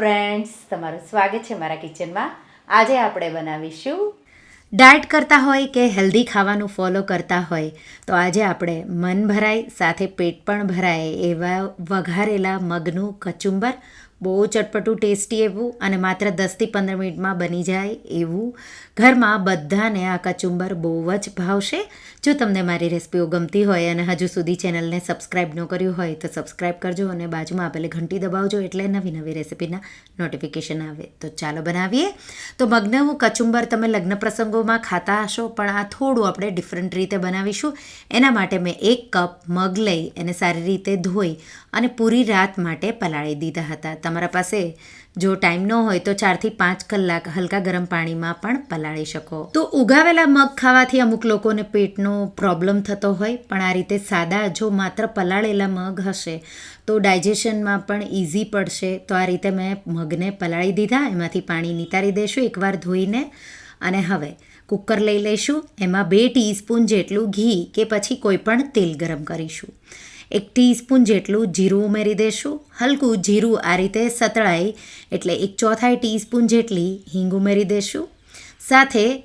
Friends તમારું સ્વાગત છે મારા કિચનમાં આજે આપણે બનાવીશું ડાયટ કરતા હોય કે હેલ્ધી ખાવાનું ફોલો કરતા હોય, તો આજે આપણે મન ભરાય, સાથે પેટ પણ ભરાય એવા વઘારેલા મગનું કચુંબર બહુ ચટપટું ટેસ્ટી એવું અને માત્ર દસથી પંદર મિનિટમાં બની જાય એવું. ઘરમાં બધાને આ કચુંબર બહુ જ ભાવશે. જો તમને મારી રેસિપીઓ ગમતી હોય અને હજુ સુધી ચેનલને સબસ્ક્રાઈબ ન કર્યું હોય તો સબસ્ક્રાઈબ કરજો અને બાજુમાં આપેલી ઘંટી દબાવજો એટલે નવી નવી રેસિપીના નોટિફિકેશન આવે. તો ચાલો બનાવીએ. તો મગનું કચુંબર તમે લગ્ન પ્રસંગોમાં ખાતા હશો, પણ આ થોડું આપણે ડિફરન્ટ રીતે બનાવીશું. એના માટે મેં એક કપ મગ લઈ એને સારી રીતે ધોઈ અને પૂરી રાત માટે પલાળી દીધા હતા. તમારા પાસે જો ટાઈમ ન હોય તો ચારથી પાંચ કલાક હલકા ગરમ પાણીમાં પણ પલાળી શકો. તો ઉગાવેલા મગ ખાવાથી અમુક લોકોને પેટનો પ્રોબ્લેમ થતો હોય, પણ આ રીતે સાદા જો માત્ર પલાળેલા મગ હશે, તો ડાયજેશનમાં પણ ઇઝી પડશે. તો આ રીતે મેં મગને પલાળી દીધા, એમાંથી પાણી નિતારી દઈશું એકવાર ધોઈને. અને હવે કુકર લઈ લઈશું, એમાં બે ટીસ્પૂન જેટલું ઘી કે પછી કોઈ પણ તેલ ગરમ કરીશું. એક ટીસ્પૂન જેટલું જીરું ઉમેરી દઈશું હલકું જીરું આ રીતે સતળાય એટલે એક ચોથાઈ ટીસ્પૂન જેટલી હિંગ ઉમેરી દઈશું સાથે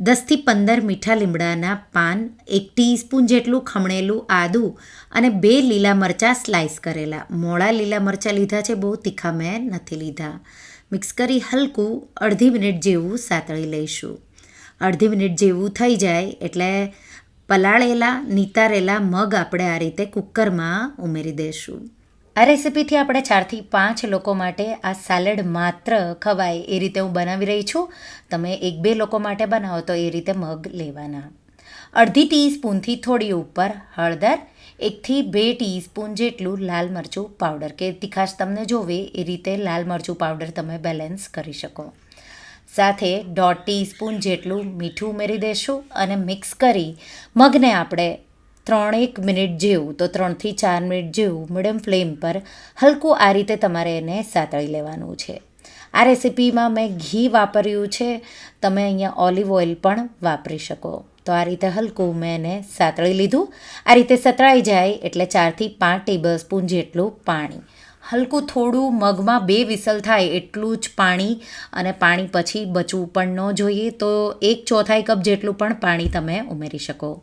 દસથી પંદર મીઠા લીમડાના પાન, એક ટીસ્પૂન જેટલું ખમણેલું આદું અને બે લીલા મરચાં સ્લાઇસ કરેલા. મોળા લીલા મરચાં લીધા છે, બહુ તીખા મેં નથી લીધા. મિક્સ કરી હલકું અડધી મિનિટ જેવું સાતળી લઈશું. અડધી મિનિટ જેવું થઈ જાય એટલે પલાળેલા, નિતારેલા મગ આપણે આ રીતે કુકરમાં ઉમેરી દઈશું. આ રેસિપીથી આપણે ચારથી પાંચ લોકો માટે આ સેલેડ માત્ર ખવાય એ રીતે હું બનાવી રહી છું. તમે એક બે લોકો માટે બનાવો તો એ રીતે મગ લેવાના. અડધી ટીસ્પૂનથી થોડી ઉપર હળદર, એકથી બે ટીસ્પૂન જેટલું લાલ મરચું પાવડર, કે તીખાશ તમને જોવે એ રીતે લાલ મરચું પાવડર તમે બેલેન્સ કરી શકો. સાથે દોઢ ટીસ્પૂન જેટલું મીઠું ઉમેરી દઈશું અને મિક્સ કરી મગને આપણે ત્રણેક મિનિટ જેવું, તો ત્રણથી ચાર મિનિટ જેવું મીડિયમ ફ્લેમ પર હલકું આ રીતે તમારે એને સાતળી લેવાનું છે. આ રેસિપીમાં મેં ઘી વાપર્યું છે, તમે અહીંયા ઓલિવ ઓઇલ પણ વાપરી શકો. તો આ રીતે હલકું મેં એને સાતળી લીધું. આ રીતે સતળાઈ જાય એટલે ચારથી પાંચ ટેબલ સ્પૂન જેટલું પાણી. હલકું થોડું મગમાં બે વિસલ થાય એટલું જ પાણી અને પાણી પછી બચવું પણ ન જોઈએ તો એક ચોથાઈ કપ જેટલું પણ પાણી તમે ઉમેરી શકો.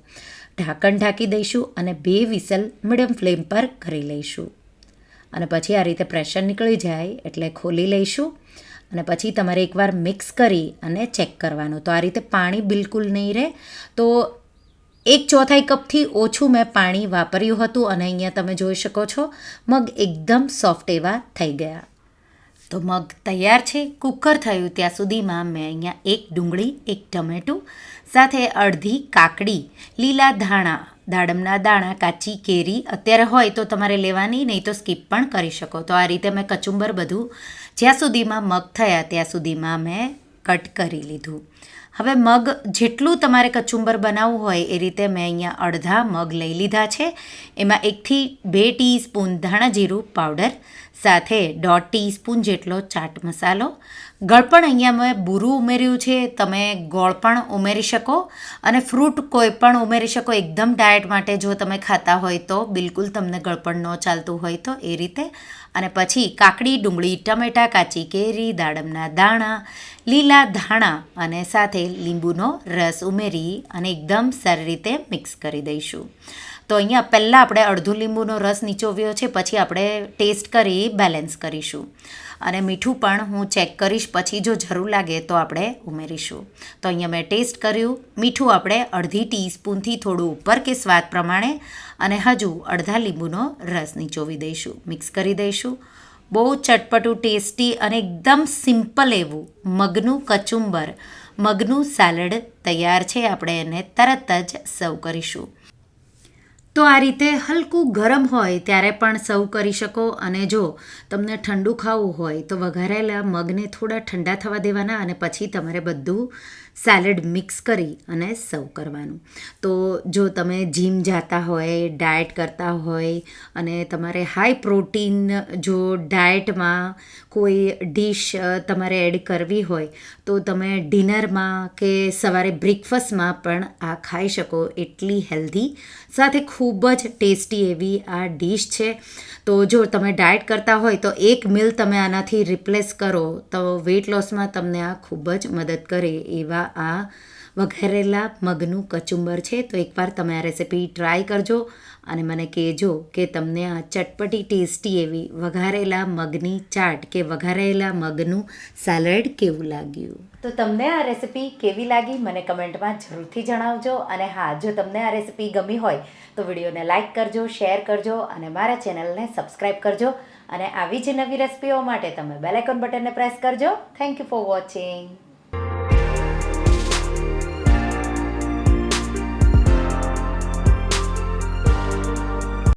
ઢાંકણ ઢાંકી દઈશું અને બે વિસલ મીડિયમ ફ્લેમ પર કરી લઈશું. અને પછી આ રીતે પ્રેશર નીકળી જાય એટલે ખોલી લઈશું. અને પછી તમારે એકવાર મિક્સ કરી અને ચેક કરવાનું. તો આ રીતે પાણી બિલકુલ નહીં રહે. તો એક ચોથાઈ કપથી ઓછું મેં પાણી વાપર્યું હતું અને અહીંયા તમે જોઈ શકો છો, મગ એકદમ સોફ્ટ એવા થઈ ગયા. તો મગ તૈયાર છે, કુકર થયું ત્યાં સુધીમાં મેં અહીંયા એક ડુંગળી, એક ટમેટું, સાથે અડધી કાકડી, લીલા ધાણા, દાડમના દાણા, કાચી કેરી અત્યારે હોય તો તમારે લેવાની, નહીં તો સ્કીપ પણ કરી શકો. તો આ રીતે મેં કચુંબર બધું જ્યાં સુધીમાં મગ થયા ત્યાં સુધીમાં મેં કટ કરી લીધું. હવે મગ જેટલું તમારે કચુંબર બનાવવું હોય એ રીતે મેં અહીંયા અડધા મગ લઈ લીધા છે. એમાં એકથી બે ટીસ્પૂન ધાણા જીરું પાવડર સાથે દોઢ ટીસ્પૂન જેટલો ચાટ મસાલો. ગળપણ અહીંયા મેં બુરું ઉમેર્યું છે, તમે ગોળ પણ ઉમેરી શકો અને ફ્રૂટ કોઈ પણ ઉમેરી શકો એકદમ ડાયટ માટે જો તમે ખાતા હોય તો. બિલકુલ તમને ગળપણ ન ચાલતું હોય તો એ રીતે. અને પછી કાકડી, ડુંગળી, ટમેટાં, કાચી કેરી, દાડમના દાણા, લીલા ધાણા અને સાથે લીંબુનો રસ ઉમેરી અને એકદમ સારી રીતે મિક્સ કરી દઈશું. તો અહીંયા પહેલાં આપણે અડધું લીંબુનો રસ નીચોવ્યો છે, પછી આપણે ટેસ્ટ કરી, બેલેન્સ કરીશું. અને મીઠું પણ હું ચેક કરીશ, પછી જો જરૂર લાગે તો આપણે ઉમેરીશું. તો અહીંયા મેં ટેસ્ટ કર્યું, મીઠું આપણે અડધી ટીસ્પૂનથી થોડું ઉપર કે સ્વાદ પ્રમાણે, અને હજુ અડધા લીંબુનો રસ નીચોવી દઈશું. મિક્સ કરી દઈશું. બહુ ચટપટું, ટેસ્ટી અને એકદમ સિમ્પલ એવું મગનું કચુંબર, મગનું સેલડ તૈયાર છે, આપણે એને તરત જ સર્વ કરીશું. તો આ રીતે હલકું ગરમ હોય ત્યારે પણ સર્વ કરી શકો અને જો તમને ઠંડુ ખાવું હોય તો વઘારેલા મગને થોડા ઠંડા થવા દેવાના અને પછી તમારે બધું સેલેડ મિક્સ કરી અને સર્વ કરવાનું. તો જો તમે જીમ જાતા હોય ડાયટ કરતા હોય અને તમારે હાઈ પ્રોટીન જો ડાયટમાં કોઈ ડીશ તમારે એડ કરવી હોય તો તમે ડિનરમાં કે સવારે બ્રેકફાસ્ટમાં પણ આ ખાઈ શકો એટલી હેલ્ધી સાથે ખૂબ જ ટેસ્ટી એવી આ ડીશ છે. તો જો તમે ડાયટ કરતા હોય તો એક મિલ તમે આનાથી રિપ્લેસ કરો તો વેટ લોસમાં તમને આ ખૂબ જ મદદ કરે એવા આ વઘારેલા મગનું કચુંબર છે, તો એકવાર તમે આ રેસીપી ટ્રાય કરજો અને મને કહેજો કે તમને આ ચટપટી ટેસ્ટી એવી વઘારેલા મગની ચાટ કે વઘારેલા મગનું સેલડ કેવું લાગ્યું? તો તમને આ રેસિપી કેવી લાગી મને કમેન્ટમાં જરૂરથી જણાવજો અને હા, જો તમને આ રેસીપી ગમી હોય તો વિડીયોને લાઇક કરજો, શેર કરજો અને મારા ચેનલને સબસ્ક્રાઈબ કરજો અને આવી જ નવી રેસિપીઓ માટે તમે બેલ આઇકોન બટનને પ્રેસ કરજો. Thank you for watching.